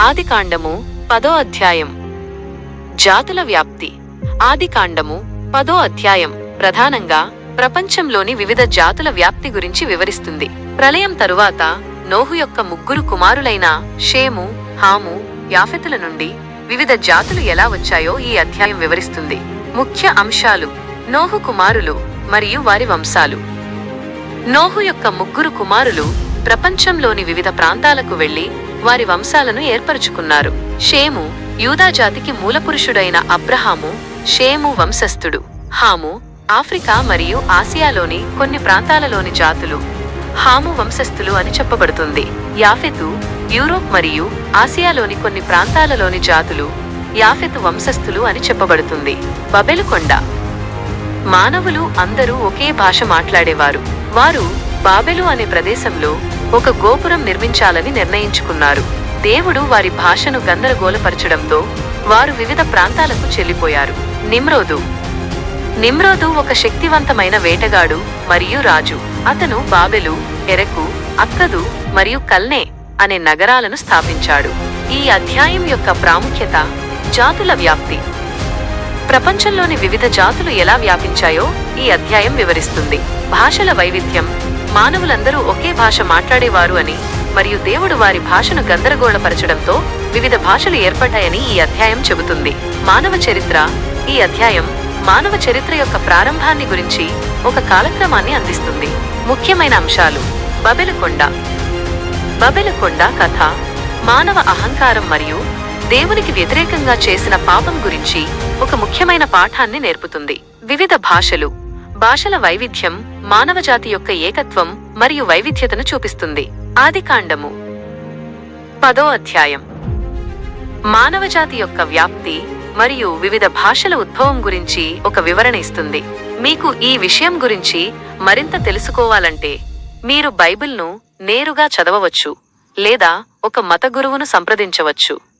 ఆదికాండము పదో అధ్యాయం. జాతుల వ్యాప్తి. ఆదికాండము పదో అధ్యాయం ప్రధానంగా ప్రపంచంలోని వివిధ జాతుల వ్యాప్తి గురించి వివరిస్తుంది. ప్రళయం తరువాత నోహు యొక్క ముగ్గురు కుమారులైన షేము హాము యాఫెతుల నుండి వివిధ జాతులు ఎలా వచ్చాయో ఈ అధ్యాయం వివరిస్తుంది. ముఖ్య అంశాలు. నోహు కుమారులు మరియు వారి వంశాలు. నోహు యొక్క ముగ్గురు కుమారులు ప్రపంచంలోని వివిధ ప్రాంతాలకు వెళ్ళి వారి వంశాలను ఏర్పరుచుకున్నారు. షేము యూదా జాతికి మూలపురుషుడైన అబ్రహాము షేము వంశస్థుడు. హాము ఆఫ్రికా మరియు ఆసియాలోని కొన్ని ప్రాంతాలలోని జాతులు. హాము వంశస్థులు అని చెప్పబడుతుంది. యాఫెతు యూరోప్ మరియు ఆసియాలోని కొన్ని ప్రాంతాలలోని జాతులు యాఫెతు వంశస్థులు అని చెప్పబడుతుంది. బబెలుకొండ మానవులు అందరూ ఒకే భాష మాట్లాడేవారు. వారు బాబెలు అనే ప్రదేశంలో ఒక గోపురం నిర్మించాలని నిర్ణయించుకున్నారు. దేవుడు వారి భాషను గందరగోళపరచడంతో వారు వివిధ ప్రాంతాలకు చెల్లిపోయారు. నిమ్రోదు. నిమ్రోదు ఒక శక్తివంతమైన వేటగాడు మరియు రాజు. అతను బాబెలు ఎరకు అక్కదు మరియు కల్నే అనే నగరాలను స్థాపించాడు. ఈ అధ్యాయం యొక్క ప్రాముఖ్యత జాతుల వ్యాప్తి. ప్రపంచంలోని వివిధ జాతులు ఎలా వ్యాపించాయో ఈ అధ్యాయం వివరిస్తుంది. భాషల వైవిధ్యం మానవులందరూ ఒకే భాష మాట్లాడేవారు అని మరియు దేవుడు వారి భాషను గందరగోళపరచడంతో వివిధ భాషలు ఏర్పడ్డాయని ఈ అధ్యాయం చెబుతుంది. మానవ చరిత్ర ఈ అధ్యాయం మానవ చరిత్ర యొక్క ప్రారంభాన్ని గురించి ఒక కాలక్రమాన్ని అందిస్తుంది. ముఖ్యమైన అంశాలు. బబెలకొండ. బబెలకొండ కథ మానవ అహంకారం మరియు దేవునికి వ్యతిరేకంగా చేసిన పాపం గురించి ఒక ముఖ్యమైన పాఠాన్ని నేర్పుతుంది. వివిధ భాషలు. భాషల వైవిధ్యం మానవజాతి యొక్క ఏకత్వం మరియు వైవిధ్యతను చూపిస్తుంది. ఆదికాండము పదో అధ్యాయం. మానవజాతి యొక్క వ్యాప్తి మరియు వివిధ భాషల ఉద్భవం గురించి ఒక వివరణ ఇస్తుంది. మీకు ఈ విషయం గురించి మరింత తెలుసుకోవాలంటే మీరు బైబిల్ను నేరుగా చదవవచ్చు లేదా ఒక మత గురువును సంప్రదించవచ్చు.